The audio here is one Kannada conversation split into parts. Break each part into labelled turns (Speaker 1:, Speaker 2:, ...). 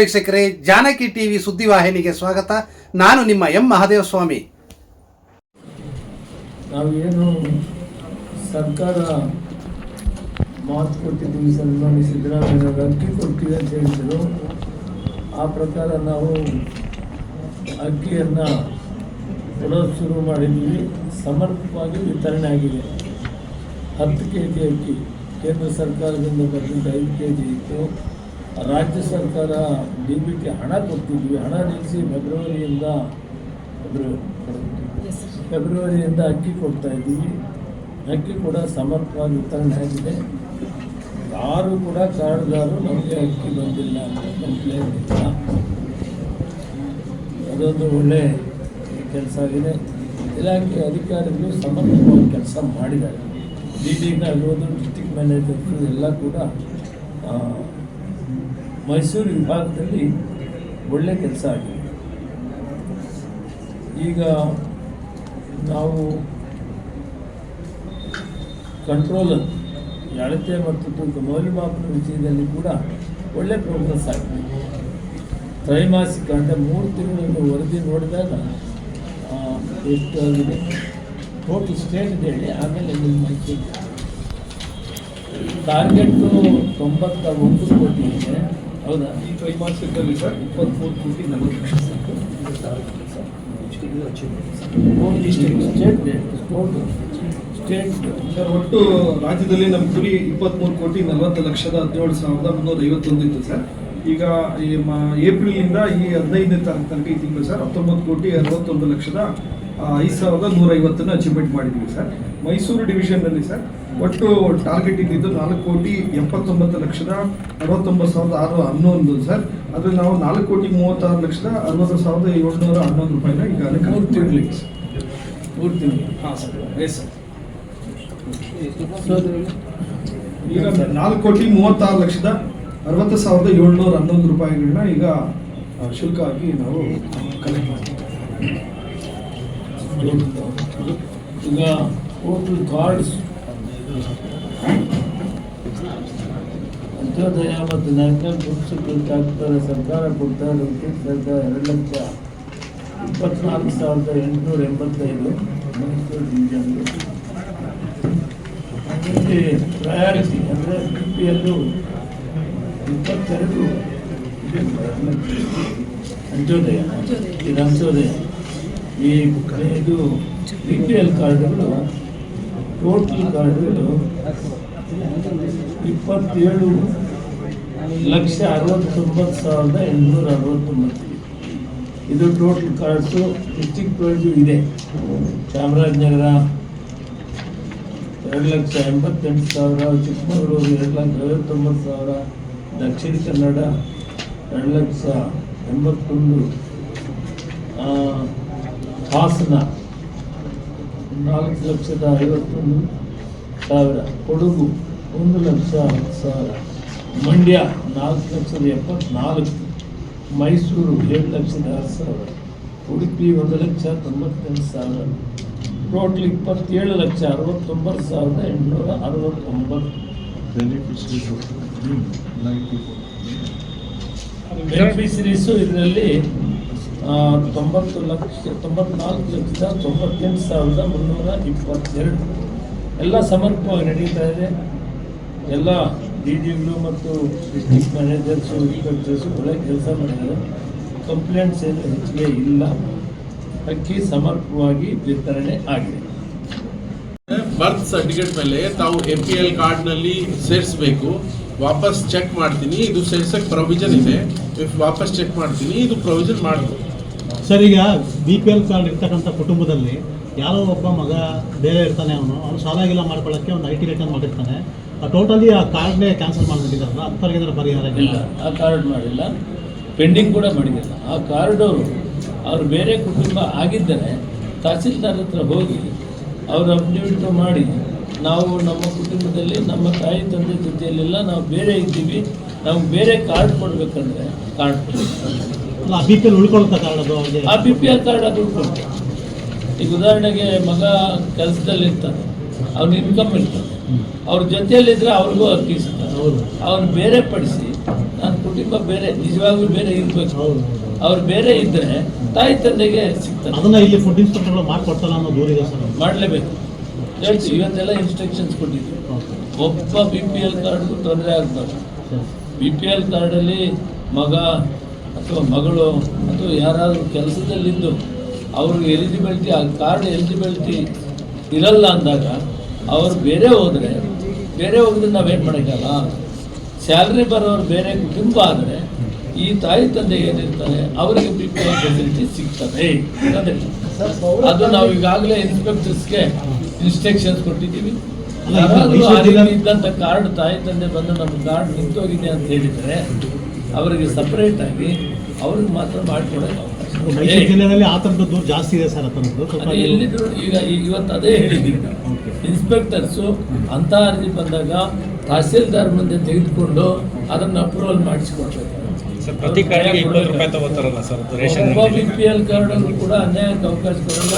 Speaker 1: ವೀಕ್ಷಕರೇ, ಜಾನಕಿ ಟಿವಿ ಸುದ್ದಿವಾಹಿನಿಗೆ ಸ್ವಾಗತ. ನಾನು ನಿಮ್ಮ ಎಂ ಮಹಾದೇವ ಸ್ವಾಮಿ
Speaker 2: ನಾವೇನು ಸರ್ಕಾರ ಮಾತು ಕೊಟ್ಟಿದ್ದೀವಿ ಸನ್ಮಾನಿ ಸಿದ್ದರಾಮಯ್ಯ ಅಕ್ಕಿ ಕೊಡ್ತೀವಿ ಅಂತ ಹೇಳಿದ್ರು. ಆ ಪ್ರಕಾರ ನಾವು ಅಕ್ಕಿಯನ್ನು ಕೊಡೋದು ಶುರು ಮಾಡಿದ್ವಿ ಸಮರ್ಪಕವಾಗಿ ವಿತರಣೆ ಆಗಿದೆ. ಹತ್ತು ಕೆ ಜಿ ಅಕ್ಕಿ ಕೇಂದ್ರ ಸರ್ಕಾರದಿಂದ ಬಂದಿದ್ದ ಐದು ಕೆ ಜಿ ಇತ್ತು. ರಾಜ್ಯ ಸರ್ಕಾರ ಡಿ ಬಿ ಟಿ ಹಣ ಕೊಡ್ತಿದ್ವಿ. ಹಣ ನಿಲ್ಲಿಸಿ ಫೆಬ್ರವರಿಯಿಂದ ಫೆಬ್ರವರಿ ಫೆಬ್ರವರಿಯಿಂದ ಅಕ್ಕಿ ಕೊಡ್ತಾ ಇದ್ದೀವಿ. ಅಕ್ಕಿ ಕೂಡ ಸಮರ್ಪಕವಾಗಿ ವಿತರಣೆ ಆಗಿದೆ. ಯಾರು ಕೂಡ ಕಾರ್ಡ್ಗಾರರು ನಮಗೆ ಅಕ್ಕಿ ಬಂದಿಲ್ಲ ಅಂತ ಕಂಪ್ಲೇಂಟ್ ಇಲ್ಲ. ಅದೊಂದು ಒಳ್ಳೆ ಕೆಲಸ ಆಗಿದೆ. ಇಲಾಖೆ ಅಧಿಕಾರಿಗಳು ಸಮರ್ಪಕವಾಗಿ ಕೆಲಸ ಮಾಡಿದ್ದಾರೆ. ಡಿ ಡಿಗಾಗಿರ್ಬೋದು ಡಿಸ್ಟಿಕ್ ಮ್ಯಾನೇಜರ್ಸು ಎಲ್ಲ ಕೂಡ ಮೈಸೂರು ವಿಭಾಗದಲ್ಲಿ ಒಳ್ಳೆ ಕೆಲಸ ಆಗಿದೆ. ಈಗ ನಾವು ಕಂಟ್ರೋಲರ್ ಅಳತೆ ಮತ್ತು ತೂಕ ಮೌಲ್ಯಮಾಪನ ವಿಷಯದಲ್ಲಿ ಕೂಡ ಒಳ್ಳೆ ಪ್ರೋಗ್ರೆಸ್ ಆಗಿದೆ. ತ್ರೈಮಾಸಿಕ ಅಂದರೆ ಮೂರು ತಿಂಗಳನ್ನು ವರದಿ ನೋಡಿದಾಗ ಎಷ್ಟು ಆಗಿದೆ? ಟೋಟಲ್ ಸ್ಟೇಟ್ ಹೇಳಿ, ಆಮೇಲೆ ನಿಮ್ಮ ಮೈಸೂರು ಟಾರ್ಗೆಟ್ಟು ತೊಂಬತ್ತ ಒಂದು ಕೋಟಿ ಇದೆ. ಹೌದಾ?
Speaker 3: ಈ ತ್ರೈಮಾಸಿಕದಲ್ಲಿ ಸರ್ ಇಪ್ಪತ್ತ್ಮೂರು ಕೋಟಿ ನಲವತ್ತು ಲಕ್ಷ
Speaker 2: ಸ್ಟೇಟ್ ಟೋಟಲ್ ಸ್ಟೇಟ್
Speaker 3: ಸರ್. ಒಟ್ಟು ರಾಜ್ಯದಲ್ಲಿ ನಮ್ಮ ಗುರಿ ಇಪ್ಪತ್ತ್ಮೂರು ಕೋಟಿ ನಲವತ್ತು ಲಕ್ಷದ ಹದಿನೇಳು ಸಾವಿರದ ಮುನ್ನೂರ ಐವತ್ತೊಂದು ಇತ್ತು ಸರ್. ಈಗ ಈ ಮ ಏಪ್ರಿಲಿಂದ ಈ ಹದಿನೈದನೇ ತಾರೀಕು ತನಕ ಈ ತಿಂಗಳು ಸರ್ ಹತ್ತೊಂಬತ್ತು ಕೋಟಿ ಅರವತ್ತೊಂದು ಲಕ್ಷದ ಐದು ಸಾವಿರದ ನೂರ ಐವತ್ತನ್ನು ಅಚೀವ್ಮೆಂಟ್ ಮಾಡಿದ್ವಿ ಸರ್. ಮೈಸೂರು ಡಿವಿಷನ್ನಲ್ಲಿ ಸರ್ ಒಟ್ಟು ಟಾರ್ಗೆಟ್ ಇದ್ದಿದ್ದು ನಾಲ್ಕು ಕೋಟಿ ಎಪ್ಪತ್ತೊಂಬತ್ತು ಲಕ್ಷದ ಅರವತ್ತೊಂಬತ್ತು ಸಾವಿರದ ಆರು ಹನ್ನೊಂದು ಸರ್. ಅದ್ರಲ್ಲಿ ನಾವು ನಾಲ್ಕು ಕೋಟಿ ಮೂವತ್ತಾರು ಲಕ್ಷದ ಅರವತ್ತು ಸಾವಿರದ ಏಳ್ನೂರ ಹನ್ನೊಂದು ರೂಪಾಯಿನ ಈಗ
Speaker 2: ಮೂರು
Speaker 3: collect
Speaker 2: ತಿಂಗಳಿಗೆ
Speaker 3: ಮಾಡಿದ್ದೀವಿ.
Speaker 2: ಮೂರು ತಿಂಗಳು
Speaker 3: ಹಾಂ ಸರ್. ಎಸ್ ಸರ್ ಈಗ ನಾಲ್ಕು ಕೋಟಿ ಮೂವತ್ತಾರು ಲಕ್ಷದ ಅರವತ್ತು ಸಾವಿರದ ಏಳ್ನೂರ ಹನ್ನೊಂದು ರೂಪಾಯಿಗಳನ್ನ ಈಗ ಶುಲ್ಕ ಹಾಕಿ ನಾವು ಕಲೆಕ್ಟ್ ಮಾಡ್ತೀವಿ.
Speaker 2: ಈಗ ಟೋಟಲ್ ಕಾರ್ಡ್ಸ್ ಅಂತ್ಯೋದಯ ಮತ್ತು ನ್ಯಾಷನಲ್ ಫುಡ್ ಸೆಕ್ಯೂರಿಟಿ ಸರ್ಕಾರ ಕೊಡ್ತಾ ಇರೋದಕ್ಕೆ ಸರ್ಕಾರ ಎರಡು ಲಕ್ಷ ಇಪ್ಪತ್ನಾಲ್ಕು ಸಾವಿರದ ಎಂಟುನೂರ ಎಂಬತ್ತೈದು ಮೈಸೂರು ಡಿವಿಷನ್ಗೆ ಅದರಲ್ಲಿ ಪ್ರಯಾರಿಟಿ ಅಂದರೆ ಪಿ ಎಲ್ಲು ಇಪ್ಪತ್ತೆರಡು ಅಂತ್ಯೋದಯ ಇದು ಅಂತ್ಯೋದಯ. ಈ ಇದು ಬಿ ಪಿ ಎಲ್ ಕಾರ್ಡ್ಗಳು ಟೋಟಲ್ ಕಾರ್ಡ್ಗಳು ಇಪ್ಪತ್ತೇಳು ಲಕ್ಷ ಅರವತ್ತೊಂಬತ್ತು ಸಾವಿರದ ಎಂಟುನೂರ ಅರವತ್ತೊಂಬತ್ತು. ಇದು ಟೋಟಲ್ ಕಾರ್ಡ್ಸು ಡಿಸ್ಟಿಕ್ ವೈಸು ಇದೆ. ಚಾಮರಾಜನಗರ ಎರಡು ಲಕ್ಷ ಎಂಬತ್ತೆಂಟು ಸಾವಿರ, ಚಿಕ್ಕಮಗಳೂರು ಎರಡು ಲಕ್ಷ ಐವತ್ತೊಂಬತ್ತು ಸಾವಿರ, ದಕ್ಷಿಣ ಕನ್ನಡ ಎರಡು ಲಕ್ಷ ಎಂಬತ್ತೊಂದು. ಹಾಸನ ನಾಲ್ಕು ಲಕ್ಷದ ಐವತ್ತೊಂದು ಸಾವಿರ ಕೊಡಗು ಒಂದು ಲಕ್ಷ ಹತ್ತು ಸಾವಿರ ಮಂಡ್ಯ ನಾಲ್ಕು ಲಕ್ಷದ ಎಪ್ಪತ್ನಾಲ್ಕು ಮೈಸೂರು ಏಳು ಲಕ್ಷದ ಆರು ಸಾವಿರ ಉಡುಪಿ ಒಂದು ಲಕ್ಷ ತೊಂಬತ್ತೆಂಟು ಸಾವಿರ ಟೋಟಲ್ ಇಪ್ಪತ್ತೇಳು ಲಕ್ಷ ಅರವತ್ತೊಂಬತ್ತು ಸಾವಿರದ ಎಂಟುನೂರ ಅರವತ್ತೊಂಬತ್ತು. ಬೆನಿಫಿಷರೀಸು ಇದರಲ್ಲಿ ತೊಂಬತ್ತು ಲಕ್ಷ, ತೊಂಬತ್ನಾಲ್ಕು ಲಕ್ಷದ ತೊಂಬತ್ತೆಂಟು ಸಾವಿರದ ಮುನ್ನೂರ ಇಪ್ಪತ್ತೆರಡು. ಎಲ್ಲ ಸಮರ್ಪಕವಾಗಿ ನಡೀತಾ ಇದೆ. ಎಲ್ಲ ಡಿ ಡಿಗಳು ಮತ್ತು ಡಿಸ್ಟ್ರಿಕ್ಟ್ ಮ್ಯಾನೇಜರ್ಸು, ಇನ್ಸ್ಪೆಕ್ಟರ್ಸು ಒಳ್ಳೆ ಕೆಲಸ ಮಾಡಿದ್ದಾರೆ. ಕಂಪ್ಲೇಂಟ್ಸ್ ಏನು ಹೆಚ್ಚಿಗೆ ಇಲ್ಲ. ಅಕ್ಕಿ ಸಮರ್ಪಕವಾಗಿ ವಿತರಣೆ ಆಗಿದೆ.
Speaker 4: ಬರ್ತ್ ಸರ್ಟಿಫಿಕೇಟ್ ಮೇಲೆ ತಾವು ಎ ಪಿ ಎಲ್ ಕಾರ್ಡ್ನಲ್ಲಿ ಸೇರಿಸಬೇಕು. ವಾಪಸ್ ಚೆಕ್ ಮಾಡ್ತೀನಿ. ಇದು ಸೇರ್ಸಕ್ಕೆ ಪ್ರೊವಿಷನ್ ಇದೆ. ವಾಪಸ್ ಚೆಕ್ ಮಾಡ್ತೀನಿ, ಇದು ಪ್ರೊವಿಷನ್ ಮಾಡ್ಬೋದು
Speaker 5: ಸರ್ ಈಗ ಬಿ ಪಿ ಎಲ್ ಕಾರ್ಡ್ ಇರ್ತಕ್ಕಂಥ ಕುಟುಂಬದಲ್ಲಿ ಯಾರೋ ಒಬ್ಬ ಮಗ ಬೇರೆ ಇರ್ತಾನೆ ಅವನು ಅವನು ಸಾಲಾಗಿಲ್ಲ ಮಾಡ್ಕೊಳ್ಳೋಕ್ಕೆ ಒಂದು ಐ ಟಿ ರಿಟರ್ನ್ ಮಾಡಿರ್ತಾನೆ. ಟೋಟಲಿ ಆ ಕಾರ್ಡ್ನೇ ಕ್ಯಾನ್ಸಲ್ ಮಾಡಿಬಿಟ್ಟಿದ್ದಾರಲ್ಲ ಅಂಥವ್ರಿಗೆ ಏನಾದ್ರು ಪರಿಹಾರ
Speaker 2: ಇಲ್ಲ ಆ ಕಾರ್ಡ್ ಮಾಡಿಲ್ಲ. ಪೆಂಡಿಂಗ್ ಕೂಡ ಮಾಡಿದ್ದಿಲ್ಲ ಆ ಕಾರ್ಡು ಅವರು ಬೇರೆ ಕುಟುಂಬ ಆಗಿದ್ದರೆ ತಹಸೀಲ್ದಾರ್ ಹತ್ರ ಹೋಗಿ ಅವರು ಅಪ್ಡೇಟ್ ಮಾಡಿ ನಾವು ನಮ್ಮ ಕುಟುಂಬದಲ್ಲಿ ನಮ್ಮ ತಾಯಿ ತಂದೆ ಜೊತೆಯಲ್ಲೆಲ್ಲ ನಾವು ಬೇರೆ ಇದ್ದೀವಿ ನಾವು ಬೇರೆ ಕಾರ್ಡ್ ಕೊಡಬೇಕಂದ್ರೆ ಕಾರ್ಡ್
Speaker 5: ಅಲ್ಲ ಬಿ ಪಿ ಅವ್ರಿಗೆ
Speaker 2: ಆ ಬಿ ಪಿ ಎಲ್ ಕಾರ್ಡ್ ಅದು ಉಳ್ಕೊಂಡು ಈಗ ಉದಾಹರಣೆಗೆ ಮಗ ಕೆಲಸದಲ್ಲಿ ಇರ್ತಾನೆ ಅವ್ನ ಇನ್ಕಮ್ ಇರ್ತಾನೆ ಅವ್ರ ಜೊತೆಯಲ್ಲಿದ್ದರೆ ಅವ್ರಿಗೂ ಅಕ್ಕಿ ಸಿಗ್ತದೆ
Speaker 5: ಹೌದು.
Speaker 2: ಅವ್ರು ಬೇರೆ ಪಡಿಸಿ ನನ್ನ ಕುಟುಂಬ ಬೇರೆ ನಿಜವಾಗ್ಲೂ ಬೇರೆ ಇರ್ಬೇಕು.
Speaker 5: ಹೌದು.
Speaker 2: ಅವ್ರು ಬೇರೆ ಇದ್ರೆ ತಾಯಿ ತಂದೆಗೆ ಸಿಗ್ತಾರೆ.
Speaker 5: ಅದನ್ನ ಇಲ್ಲಿ ಫುಡ್ ಇನ್ಸ್ಪೆಕ್ಟರ್ಗಳು ಅನ್ನೋ ದೂರಿದೆ ಸರ್
Speaker 2: ಮಾಡಲೇಬೇಕು. ಹೇಳ್ತೀವಿ ಇವತ್ತೆಲ್ಲ ಇನ್ಸ್ಟ್ರಕ್ಷನ್ಸ್ ಕೊಟ್ಟಿದ್ವಿ ಒಬ್ಬ ಬಿ ಪಿ ಎಲ್ ಕಾರ್ಡ್ಗೂ ತೊಂದರೆ ಆಗ್ಬಾರ್ದು. ಬಿ ಪಿ ಎಲ್ ಕಾರ್ಡಲ್ಲಿ ಮಗ ಅಥವಾ ಮಗಳು ಅಥವಾ ಯಾರಾದರೂ ಕೆಲಸದಲ್ಲಿದ್ದು ಅವ್ರಿಗೆ ಎಲಿಜಿಬಿಲಿಟಿ ಆ ಕಾರ್ಡ್ ಎಲಿಜಿಬಿಲಿಟಿ ಇರಲ್ಲ ಅಂದಾಗ ಅವರು ಬೇರೆ ಹೋದರೆ ಬೇರೆ ಹೋಗಿದ್ರೆ ನಾವೇನು ಮಾಡೋಕ್ಕಲ್ಲ ಸ್ಯಾಲ್ರಿ ಬರೋರು ಬೇರೆ ಕುಟುಂಬ ಆದರೆ ಈ ತಾಯಿ ತಂದೆ ಏನಿರ್ತಾರೆ ಅವರಿಗೆ ಬಿ ಪಿ ಎಲ್ ಫೆಸಿಲಿಟಿ ಸಿಗ್ತದೆ. ಅದು ನಾವು ಈಗಾಗಲೇ ಇನ್ಸ್ಪೆಕ್ಟರ್ಸ್ಗೆ ಇನ್ಸ್ಟ್ರಕ್ಷನ್ಸ್ ಕೊಟ್ಟಿದ್ದೀವಿ. ಯಾರಾದ್ರೂ ಇದ್ದಂಥ ಕಾರ್ಡ್ ತಾಯಿ ತಂದೆ ಬಂದು ನಮ್ಮ ಕಾರ್ಡ್ ನಿಂತೋಗಿದೆ ಅಂತ ಹೇಳಿದರೆ ಅವರಿಗೆ ಸಪ್ರೇಟ್ ಆಗಿ ಅವ್ರಿಗೆ ಮಾತ್ರ ಮಾಡಿಕೊಡೋಕೆ ಅವಕಾಶ
Speaker 5: ಮೈಸೂರು
Speaker 2: ಇದೆ.
Speaker 5: ಜಿಲ್ಲೆಯಲ್ಲಿ ಆ ಥರದ್ದು ದೂರ ಜಾಸ್ತಿ ಇದೆ ಸರ್ ಅದರದ್ದು ಸ್ವಲ್ಪ
Speaker 2: ಅದೇ ಎಲ್ಲಿದ್ರು ಈಗ ಇವತ್ತು ಅದೇ ಹೇಳಿದ್ದೀವಿ ನಾವು ಇನ್ಸ್ಪೆಕ್ಟರ್ಸು ಅಂತ ಅರ್ಜಿ ಬಂದಾಗ ತಹಸೀಲ್ದಾರ್ ಮುಂದೆ ತೆಗೆದುಕೊಂಡು ಅದನ್ನು ಅಪ್ರೂವಲ್ ಮಾಡಿಸ್ಕೊಡ್ಬೇಕು.
Speaker 6: ಸರ್ ಪ್ರತಿ ರೂಪಾಯಿ ತಗೋತಾರಲ್ಲ ಸರ್
Speaker 2: ಪಿ ಎಲ್ ಕಾರ್ಡನ್ನು ಕೂಡ ಅನ್ಯಾಯಕ್ಕೆ ಅವಕಾಶ ಕೊಡಲ್ಲ.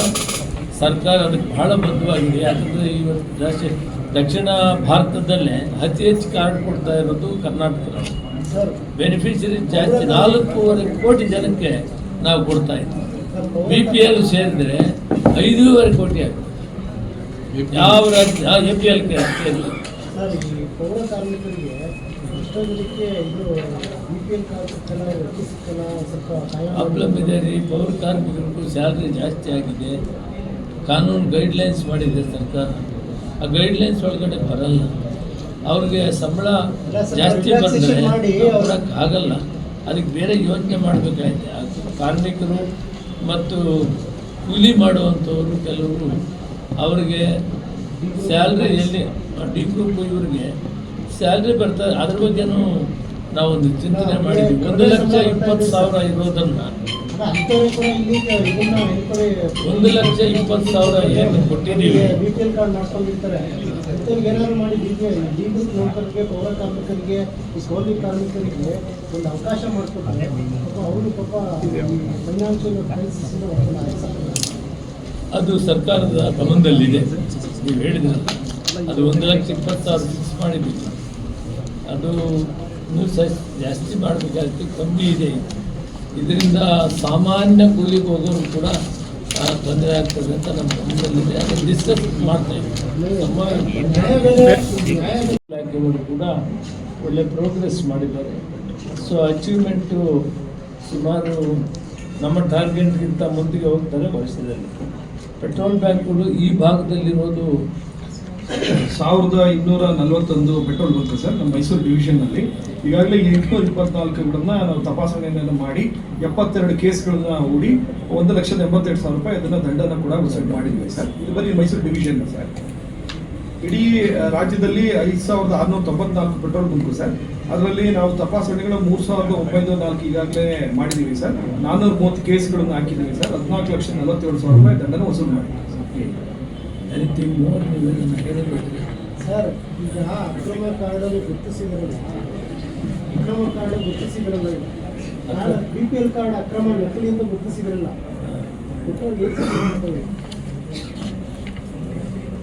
Speaker 2: ಸರ್ಕಾರ ಅದಕ್ಕೆ ಬಹಳ ಬದ್ಧವಾಗಿದೆ. ಯಾಕಂದರೆ ಇವತ್ತು ಜಾಸ್ತಿ ದಕ್ಷಿಣ ಭಾರತದಲ್ಲೇ ಅತಿ ಹೆಚ್ಚು ಕಾರ್ಡ್ ಕೊಡ್ತಾ ಇರೋದು ಕರ್ನಾಟಕ ಬೆನಿಫಿಷರಿ ಜಾಸ್ತಿ ನಾಲ್ಕೂವರೆ ಕೋಟಿ ಜನಕ್ಕೆ ನಾವು ಕೊಡ್ತಾ ಇದ್ದೀವಿ ಬಿ ಪಿ ಎಲ್ ಸೇರಿದ್ರೆ ಐದೂವರೆ ಕೋಟಿ ಆಗುತ್ತೆ ಯಾವ ರಾಜ್ಯ ಎ ಪಿ ಎಲ್ ಇಲ್ಲ.
Speaker 7: ಸರ್ ಈ ಪೌರ ಕಾರ್ಮಿಕರಿಗೆ ಎಷ್ಟೋ ಇದು ಬಿ ಪಿ ಎಲ್ ಕಾರ್ಡ್ ಸಿಕ್ಕಲ್ಲ ರೊಟ್ಟಿ ಸಿಕ್ಕಲ್ಲ ಸ್ವಲ್ಪ ಸಹಾಯ
Speaker 2: ಪ್ರಾಬ್ಲಮ್ ಇದೆ ರೀ. ಪೌರ ಕಾರ್ಮಿಕರಿಗೂ ಸ್ಯಾಲ್ರಿ ಜಾಸ್ತಿ ಆಗಿದೆ. ಕಾನೂನು ಗೈಡ್ಲೈನ್ಸ್ ಮಾಡಿದೆ ಸರ್ಕಾರ. ಆ ಗೈಡ್ಲೈನ್ಸ್ ಒಳಗಡೆ ಬರಲ್ಲ. ಅವ್ರಿಗೆ ಸಂಬಳ ಜಾಸ್ತಿ
Speaker 7: ಬರ್ತದೆ
Speaker 2: ಆಗಲ್ಲ. ಅದಕ್ಕೆ ಬೇರೆ ಯೋಚನೆ ಮಾಡಬೇಕಾಗಿದೆ ಕಾರ್ಮಿಕರು ಮತ್ತು ಕೂಲಿ ಮಾಡುವಂಥವ್ರು ಕೆಲವರು ಅವರಿಗೆ ಸ್ಯಾಲ್ರಿ ಎಲ್ಲಿ ಡಿ ಗ್ರೂಪ್ ಇವರಿಗೆ ಸ್ಯಾಲ್ರಿ ಬರ್ತದೆ ಅದ್ರ ಬಗ್ಗೆನೂ ನಾವೊಂದು ಚಿಂತನೆ ಮಾಡಿದ್ವಿ. ಒಂದು ಲಕ್ಷ ಇಪ್ಪತ್ತು ಸಾವಿರ ಇರೋದನ್ನು. ಒಂದು ಲಕ್ಷ ಇಪ್ಪತ್ತು ಸಾವಿರ ಏನು ಕೊಟ್ಟಿದ್ದೀವಿ?
Speaker 7: ಅಂಥವ್ರಿಗೆ ಏನಾದ್ರು ಮಾಡಿ ಜೀವಿತ ನೌಕರರಿಗೆ ಪೌರ ಕಾರ್ಮಿಕರಿಗೆ, ಈ ಕೂಲಿ ಕಾರ್ಮಿಕರಿಗೆ ಒಂದು ಅವಕಾಶ ಮಾಡಿಕೊಟ್ರೆ ಪಾಪ ಅವರು ಪಾಪ ಫೈನಾನ್ಷಿಯಲ್ ಕ್ರೈಸಿಸ್
Speaker 2: ಅದು ಸರ್ಕಾರದ ಗಮನದಲ್ಲಿದೆ ನೀವು ಹೇಳಿದ್ರೆ. ಅದು ಒಂದು ಲಕ್ಷ ಇಪ್ಪತ್ತಾರು ಫಿಕ್ಸ್ ಮಾಡಿದ್ದೀವಿ. ಅದು ಇನ್ನೂ ಸಹ ಜಾಸ್ತಿ ಮಾಡಬೇಕಾಗುತ್ತೆ ಕಮ್ಮಿ ಇದೆ. ಇದರಿಂದ ಸಾಮಾನ್ಯ ಕೂಲಿಗೆ ಹೋಗೋರು ಕೂಡ ತೊಂದರೆ ಆಗ್ತದೆ ಅಂತ ನಮ್ಮ ಗಮನದಲ್ಲಿದೆ. ಅದನ್ನು ಡಿಸ್ಕಸ್ ಮಾಡ್ತಾ ನಮ್ಮ ಕೂಡ ಒಳ್ಳೆ ಪ್ರೋಗ್ರೆಸ್ ಮಾಡಿದ್ದಾರೆ. ಸೊ ಅಚೀವ್ಮೆಂಟು ಸುಮಾರು ನಮ್ಮ ಟಾರ್ಗೆಟ್ಗಿಂತ ಮುಂದಿಗೆ ಹೋಗ್ತಾರೆ ಭವಿಷ್ಯದಲ್ಲಿ. ಪೆಟ್ರೋಲ್ ಬ್ಯಾಂಕ್ಗಳು ಈ ಭಾಗದಲ್ಲಿರೋದು
Speaker 3: ಸಾವಿರದ ಇನ್ನೂರ ನಲವತ್ತೊಂದು ಪೆಟ್ರೋಲ್ ಬಂಕ್ ಸರ್, ನಮ್ಮ ಮೈಸೂರು ಡಿವಿಷನ್ನಲ್ಲಿ ಈಗಾಗಲೇ ಎಂಟುನೂರ ಇಪ್ಪತ್ನಾಲ್ಕುಗಳನ್ನ ನಾವು ತಪಾಸಣೆಯನ್ನು ಮಾಡಿ, ಎಪ್ಪತ್ತೆರಡು ಕೇಸ್ಗಳನ್ನ ಹೂಡಿ, ಒಂದು ಲಕ್ಷದ ಎಂಬತ್ತೆರಡು ಸಾವಿರ ರೂಪಾಯಿ ಅದನ್ನ ದಂಡನ ಕೂಡ ವಸೂಲು ಮಾಡಿದ್ವಿ ಸರ್. ಇದು ಬರೀ ಮೈಸೂರು ಡಿವಿಷನ್ ಸರ್. ಇಡೀ ರಾಜ್ಯದಲ್ಲಿ ಐದು ಸಾವಿರದ ಆರುನೂರ ತೊಂಬತ್ನಾಲ್ಕು ಪೆಟ್ರೋಲ್ ಬಂಕು ಸರ್. ಅದರಲ್ಲಿ ನಾವು ತಪಾಸಣೆಗಳು ಮೂರು ಸಾವಿರದ ಒಂಬೈನೂರ ನಾಲ್ಕು ಈಗಾಗಲೇ ಮಾಡಿದ್ದೀವಿ ಸರ್. ನಾನ್ನೂರ ಮೂವತ್ತು ಕೇಸ್ಗಳನ್ನು ಹಾಕಿದ್ದೀವಿ ಸರ್. ಹದಿನಾಲ್ಕು ಲಕ್ಷ ನಲವತ್ತೇಳು ಸಾವಿರ ರೂಪಾಯಿ ದಂಡನ ವಸೂಲು ಮಾಡಿದ್ದೀವಿ
Speaker 2: ಮೋರ್ ನೀವೇನು ಹೇಳಬೇಕ್ರಿ
Speaker 7: ಸರ್ ಈಗ ಅಕ್ರಮ ಕಾರ್ಡಲ್ಲಿ ಗುರುತಿಸಿದ್ರಲ್ಲ ಅಕ್ರಮ ಕಾರ್ಡ್ ಗುರುತಿಸಿದ್ರಲ್ಲ ಬಿ ಪಿ ಎಲ್ ಕಾರ್ಡ್ ಅಕ್ರಮ ನಕಲಿ ಅಂತ ಗುರುತಿಸಿದ್ರಲ್ಲ?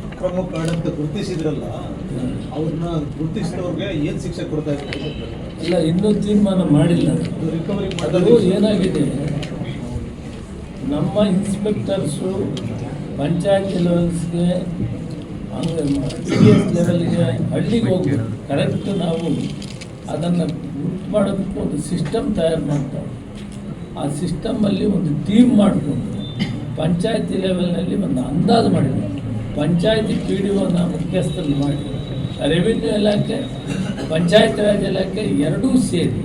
Speaker 5: ಅಕ್ರಮ ಕಾರ್ಡ್ ಅಂತ ಗುರುತಿಸಿದ್ರಲ್ಲ ಅವ್ರನ್ನ ಗುರುತಿಸಿದವ್ರಿಗೆ ಏನು ಶಿಕ್ಷೆ ಕೊಡ್ತಾ ಇದ್ದಾರೆ?
Speaker 2: ಇಲ್ಲ ಇನ್ನೂ ತೀರ್ಮಾನ ಮಾಡಿಲ್ಲ.
Speaker 5: ರಿಕವರಿ
Speaker 2: ಅದು ಏನಾಗಿದೆ? ನಮ್ಮ ಇನ್ಸ್ಪೆಕ್ಟರ್ಸು ಪಂಚಾಯತ್ ಲೆವೆಲ್ಸ್ಗೆ ಸಿ ಡಿ ಎಸ್ ಲೆವೆಲ್ಗೆ ಹಳ್ಳಿಗೆ ಹೋಗಿ ಕರೆಕ್ಟ್ ನಾವು ಅದನ್ನು ಗುರುತು ಮಾಡೋದಕ್ಕೆ ಒಂದು ಸಿಸ್ಟಮ್ ತಯಾರು ಮಾಡ್ತಾರೆ ಆ ಸಿಸ್ಟಮಲ್ಲಿ ಒಂದು ಟೀಮ್ ಮಾಡಿಕೊಂಡು ಪಂಚಾಯತಿ ಲೆವೆಲ್ನಲ್ಲಿ ಒಂದು ಅಂದಾಜು ಮಾಡಿದ್ರು. ಪಂಚಾಯತಿ ಪಿ ಡಿ ಒನ ಮುಖ್ಯಸ್ಥರಲ್ಲಿ ಮಾಡಿ ರೆವಿನ್ಯೂ ಇಲಾಖೆ, ಪಂಚಾಯತ್ ರಾಜ್ ಇಲಾಖೆ ಎರಡೂ ಸೇರಿ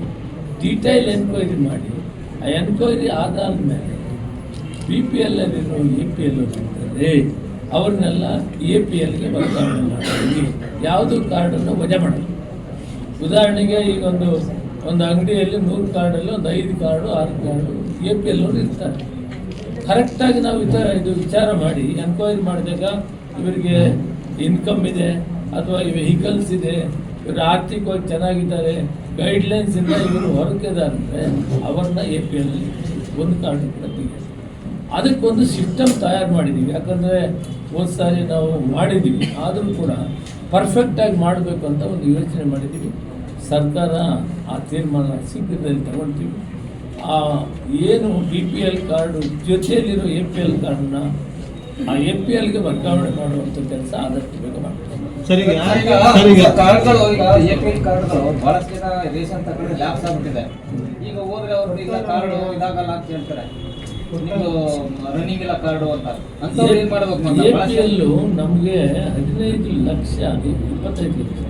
Speaker 2: ಡೀಟೈಲ್ ಎನ್ಕ್ವೈರಿ ಮಾಡಿ. ಆ ಎನ್ಕ್ವೈರಿ ಆಧಾರದ ಮೇಲೆ ಬಿ ಪಿ ಎಲ್ಲಲ್ಲಿರೋ ಎ ಪಿ ಎಲ್ ಇರ್ತಾರೆ ಅವ್ರನ್ನೆಲ್ಲ ಎ ಪಿ ಎಲ್ಗೆ ವರ್ಗಾವಣೆ ಮಾಡಿ ಯಾವುದು ಕಾರ್ಡನ್ನು ವಜಾ ಮಾಡಿ ಉದಾಹರಣೆಗೆ ಈಗ ಒಂದು ಒಂದು ಅಂಗಡಿಯಲ್ಲಿ ನೂರು ಕಾರ್ಡಲ್ಲಿ ಒಂದು ಐದು ಕಾರ್ಡು ಆರು ಕಾರ್ಡು ಎ ಪಿ ಎಲ್ ಅವರು ಇರ್ತಾರೆ. ಕರೆಕ್ಟಾಗಿ ನಾವು ವಿಚಾರ ಇದು ವಿಚಾರ ಮಾಡಿ ಎನ್ಕ್ವೈರಿ ಮಾಡಿದಾಗ ಇವರಿಗೆ ಇನ್ಕಮ್ ಇದೆ, ಅಥವಾ ಈ ವೆಹಿಕಲ್ಸ್ ಇದೆ, ಇವರು ಆರ್ಥಿಕವಾಗಿ ಚೆನ್ನಾಗಿದ್ದಾರೆ ಗೈಡ್ಲೈನ್ಸಿಂದ ಇವರು ಹೊರಗಿದ್ದಾರೆ ಅವ್ರನ್ನ ಎ ಪಿ ಎಲ್ ಒಂದು ಕಾರ್ಡ್ ಕೂಡ ತೆಗೆದು ಅದಕ್ಕೊಂದು ಸಿಸ್ಟಮ್ ತಯಾರು ಮಾಡಿದ್ದೀವಿ ಯಾಕಂದರೆ ಒಂದು ಸಾರಿ ನಾವು ಮಾಡಿದ್ದೀವಿ ಆದರೂ ಕೂಡ ಪರ್ಫೆಕ್ಟಾಗಿ ಮಾಡಬೇಕು ಅಂತ ಒಂದು ಯೋಚನೆ ಮಾಡಿದ್ದೀವಿ ಸರ್ಕಾರ ಆ ತೀರ್ಮಾನ ಶೀಘ್ರದಲ್ಲಿ ತಗೊಳ್ತೀವಿ. ಆ ಏನು ಬಿ ಪಿ ಎಲ್ ಕಾರ್ಡು ಜೊತೆಯಲ್ಲಿರೋ ಎ ಪಿ ಎಲ್ ಕಾರ್ಡನ್ನ ಆ ಎ ಪಿ ಎಲ್ಗೆ ವರ್ಗಾವಣೆ ಮಾಡುವಂಥ ಕೆಲಸ ಆದಷ್ಟು ಬೇಗ ಮಾಡ್ತೀವಿ.
Speaker 5: ಸರ್ ಈಗ
Speaker 8: ಈಗ
Speaker 5: ಸರ್ ಈಗ
Speaker 8: ಕಾರ್ಡ್ಗಳು ಈಗ ಎ ಪಿ ಎಲ್ ಕಾರ್ಡ್ಗಳು ಬಹಳಷ್ಟು ಜನ ರೇಷನ್ ತಗೊಂಡು ಲ್ಯಾಪ್ಸ್ ಆಗ್ಬಿಟ್ಟಿದೆ. ಈಗ ಹೋದ್ರೆ ಅವರು ಈಗ ಕಾರ್ಡ್ ಇದಾಗಲ್ಲ ಅಂತ ಹೇಳ್ತಾರೆ. ರನ್ನಿಂಗ್ ಕಾರ್ಡು ಅಂತ. ಅಂತವ್ರು ಏನ್ ಮಾಡ್ಬೇಕು
Speaker 2: ನಮಗೆ ಹದಿನೈದು ಲಕ್ಷ ಇಪ್ಪತ್ತೈದು ಲಕ್ಷ.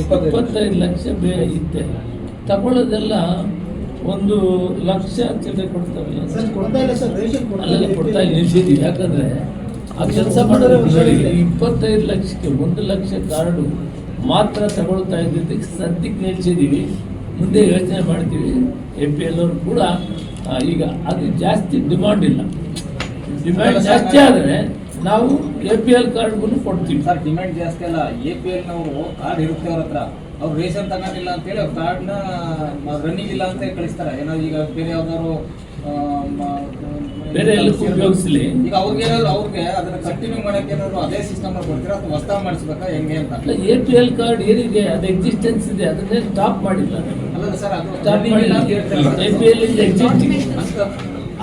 Speaker 2: ಇಪ್ಪತ್ತೈದು ಲಕ್ಷ. ಬೇ ಇದ್ದೆ ತಗೊಳ್ಳೋದೆಲ್ಲ ಒಂದು ಲಕ್ಷ ಚಿಲ್ಲರೆ ಕೊಡ್ತಾರಲ್ಲ.
Speaker 7: ಸರ್ ಕೊಡ್ತಾ
Speaker 2: ಅಲ್ಲೆಲ್ಲ ನಿಲ್ಸಿದ್ದೀವಿ ಯಾಕಂದ್ರೆ ಆ ಕೆಲಸ ಮಾಡೋದು ನೋಡಿ ಇಪ್ಪತ್ತೈದು ಲಕ್ಷಕ್ಕೆ ಒಂದು ಲಕ್ಷ ಕಾರ್ಡು ಮಾತ್ರ ತಗೊಳ್ತಾ ಇದ್ದಿದ್ದಕ್ಕೆ ಸದ್ಯಕ್ಕೆ ನಿಲ್ಸಿದ್ದೀವಿ ಮುಂದೆ ಯೋಚನೆ ಮಾಡ್ತೀವಿ. ಎ ಪಿ ಎಲ್ ಅವರು ಕೂಡ ಈಗ ಅದು ಜಾಸ್ತಿ ಡಿಮಾಂಡ್ ಇಲ್ಲ. ಡಿಮ್ಯಾಂಡ್ ಜಾಸ್ತಿ ಆದರೆ ನಾವು ಎ ಪಿ ಎಲ್ ಕಾರ್ಡ್ಗೂ ಕೊಡ್ತೀವಿ.
Speaker 8: ಸರ್ ಡಿಮ್ಯಾಂಡ್ ಜಾಸ್ತಿ ಅಲ್ಲ. ಎ ಪಿ ಎಲ್ ನವರು ಕಾರ್ಡ್ ಇರುತ್ತೆ ಅವ್ರ ಹತ್ರ. ಅವ್ರು ರೇಷನ್ ತಗೊಂಡಿಲ್ಲ ಅಂತೇಳಿ ಅವ್ರ ಕಾರ್ಡ್ನ ರನ್ನಿಂಗ್ ಇಲ್ಲ ಅಂತ ಕಳಿಸ್ತಾರೆ. ಏನೋ ಈಗ ಬೇರೆ ಯಾವ್ದಾದ್ರು
Speaker 2: ಬೇರೆ ಎಲ್ಲ ಉಪಯೋಗಿಸಲಿ.
Speaker 8: ಈಗ ಅವ್ರಿಗೆ ಅವ್ರಿಗೆ ಅದನ್ನ ಕಂಟಿನ್ಯೂ ಮಾಡಕ್ಕೆ ಏನಾದ್ರು ಅದೇ ಸಿಸ್ಟಮ್ ಕೊಡ್ತೀರಾ ಅಥವಾ ಹೊಸ್ತಾಗಿ ಮಾಡಿಸ್ಬೇಕಾ ಹೆಂಗೆ ಅಂತ?
Speaker 2: ಎ ಪಿ ಎಲ್ ಕಾರ್ಡ್ ಏನಿದೆ ಅದು ಎಕ್ಸಿಸ್ಟೆನ್ಸ್ ಇದೆ ಅದನ್ನೇ ಸ್ಟಾಪ್ ಮಾಡಿಲ್ಲ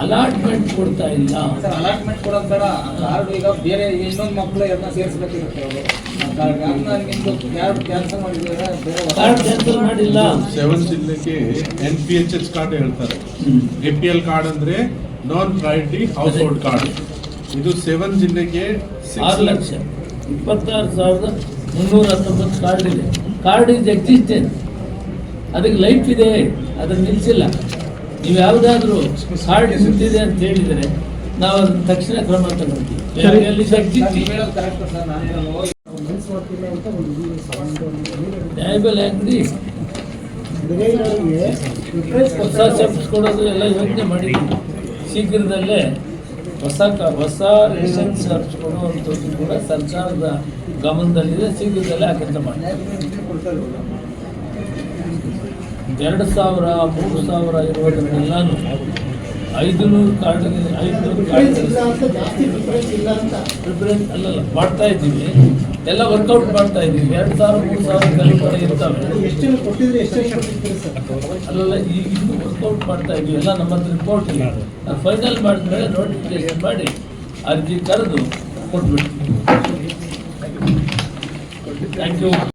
Speaker 2: ಅಲಾಟ್ಮೆಂಟ್ ಕೊಡ್ತಾ ಇಲ್ಲ.
Speaker 8: ಸರ್ ಅಲಾಟ್ಮೆಂಟ್ ಕೊಡೋದು ಬೇಡ. ಕಾರ್ಡ್ ಈಗ ಬೇರೆ ಇನ್ನೊಂದು ಮಕ್ಕಳು ಎಲ್ಲ ಸೇರಿಸ್ಬೇಕಿರುತ್ತೆ ಅವರು. ಕಾರ್ಡ್ ಅದನ್ನ ಕ್ಯಾನ್ಸಲ್
Speaker 2: ಮಾಡಿಲ್ಲ.
Speaker 4: ಸೆವೆನ್ ಜಿಲ್ಲೆಗೆ N P H S card ಹೇಳ್ತಾರೆ. ಎ ಪಿ ಎಲ್ ಕಾರ್ಡ್ ಅಂದ್ರೆ non priority house hold card ಇದು ಸೆವೆನ್ ಜಿಲ್ಲೆಗೆ
Speaker 2: ಆರು ಲಕ್ಷ. ಇಪ್ಪತ್ತಾರು ಸಾವಿರದ ಮುನ್ನೂರ ಹತ್ತೊಂಬತ್ತು ಕಾರ್ಡ್ ಇದೆ. ಕಾರ್ಡ್ ಇಸ್ ಎಕ್ಸಿಸ್ಟೆನ್ಸ್ ಅದಕ್ಕೆ ಲೈಫ್ ಇದೆ ಅದನ್ನು ನಿಲ್ಲಿಸಿಲ್ಲ. ನೀವು ಯಾವುದಾದ್ರೂ ಕಾರ್ಡ್ ನಿಂತಿದೆ ಅಂತ ಹೇಳಿದರೆ ನಾವು ಅದನ್ನ ತಕ್ಷಣ ಕ್ರಮ ತಗೊಳ್ತೀವಿ. ಅಂಗಡಿ. ಹೊಸ ಶೆಫ್ಸ್ ಕೊಡೋದು ಎಲ್ಲ ಯೋಚನೆ ಮಾಡಿದ್ದೀವಿ ಶೀಘ್ರದಲ್ಲೇ ಹೊಸ ಕ- ಹೊಸ ರೇಷನ್ ಶಾಪ್ಸ್ ಕೊಡುವಂಥದ್ದು ಕೂಡ ಸರ್ಕಾರದ ಗಮನದಲ್ಲಿದೆ. ಶೀಘ್ರದಲ್ಲೇ ಆ ಕೆಲಸ ಮಾಡಿ ಎರಡು ಸಾವಿರ ಮೂರು ಸಾವಿರ ಇರುವುದನ್ನೆಲ್ಲಾನು ಐದು ನೂರು ಕಾರ್ಡ್ ಐದುನೂರು ಕಾರ್ಡ್
Speaker 7: ಪ್ರಿಫರೆನ್ಸ್ ಇಲ್ಲ ಅಂತ
Speaker 2: ಪ್ರಿಫರೆನ್ಸ್ ಅಲ್ಲಲ್ಲ ಮಾಡ್ತಾ ಇದ್ದೀವಿ. ಎಲ್ಲ ವರ್ಕೌಟ್ ಮಾಡ್ತಾ ಇದ್ದೀವಿ. ಎರಡು ಸಾವಿರ ಮೂರು ಸಾವಿರ ಕಲಿಪಡೆ ಇರ್ತವೆ. ಅಲ್ಲಲ್ಲ ಈಗ ಇನ್ನು ವರ್ಕೌಟ್ ಮಾಡ್ತಾ ಇದ್ದೀವಿ. ಎಲ್ಲ ನಮ್ಮ ಹತ್ರ ರಿಪೋರ್ಟ್ ಇಲ್ಲ ಅದು ಫೈನಲ್ ಮಾಡಿದ್ಮೇಲೆ ನೋಟಿಫಿಕೇಶನ್ ಮಾಡಿ ಅರ್ಜಿ ಕರೆದು ಕೊಟ್ಬಿಡ್ತೀವಿ ಥ್ಯಾಂಕ್ ಯು